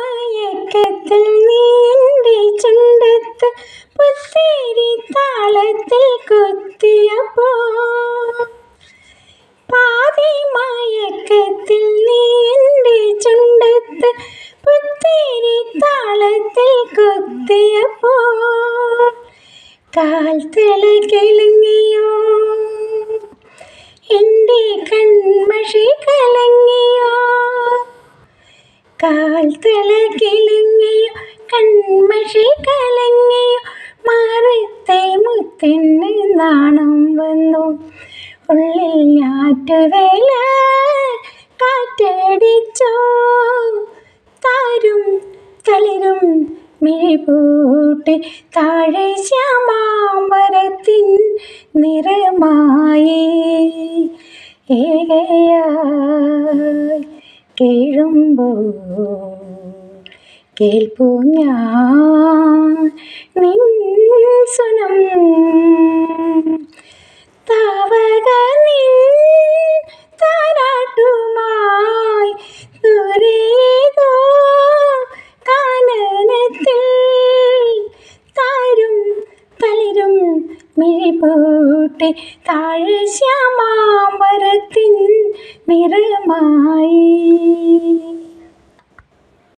മയക്കത്തിൽ നീണ്ടി ചുണ്ടത്ത് പുത്തിരി താളത്തിൽ കുത്തിയപ്പോ പാതി മയക്കത്തിൽ നീണ്ടി ചുണ്ടത്ത് പുത്തിരി താളത്തിൽ കുത്തിയപ്പോ കാൽ തിളകിലുങ്ങിയോ കാൽ തിളകിലുങ്ങിയോ കൺമഷി കലങ്ങിയോ മാറത്തെ മുത്തിന് നാണം വന്നു. ഉള്ളിൽ ഞാറ്റുവേല കാറ്റടിച്ചോ? താരും തളിരും മിഴിപൂട്ടി താഴെ ശ്യാമാമ്പരത്തിൻ നിറമായി. ഏകയായി കേഴുമ്പോൾ കേൾപ്പൂ ഞാൻ നിൻ സ്വനം. തവക താരാട്ടുമായി ദൂരേതോ കാനനത്തിൽ താരും തളിരും മിഴിപൂട്ടി താഴെ ശ്യാമാമ്പരത്തിൻ നിറമായി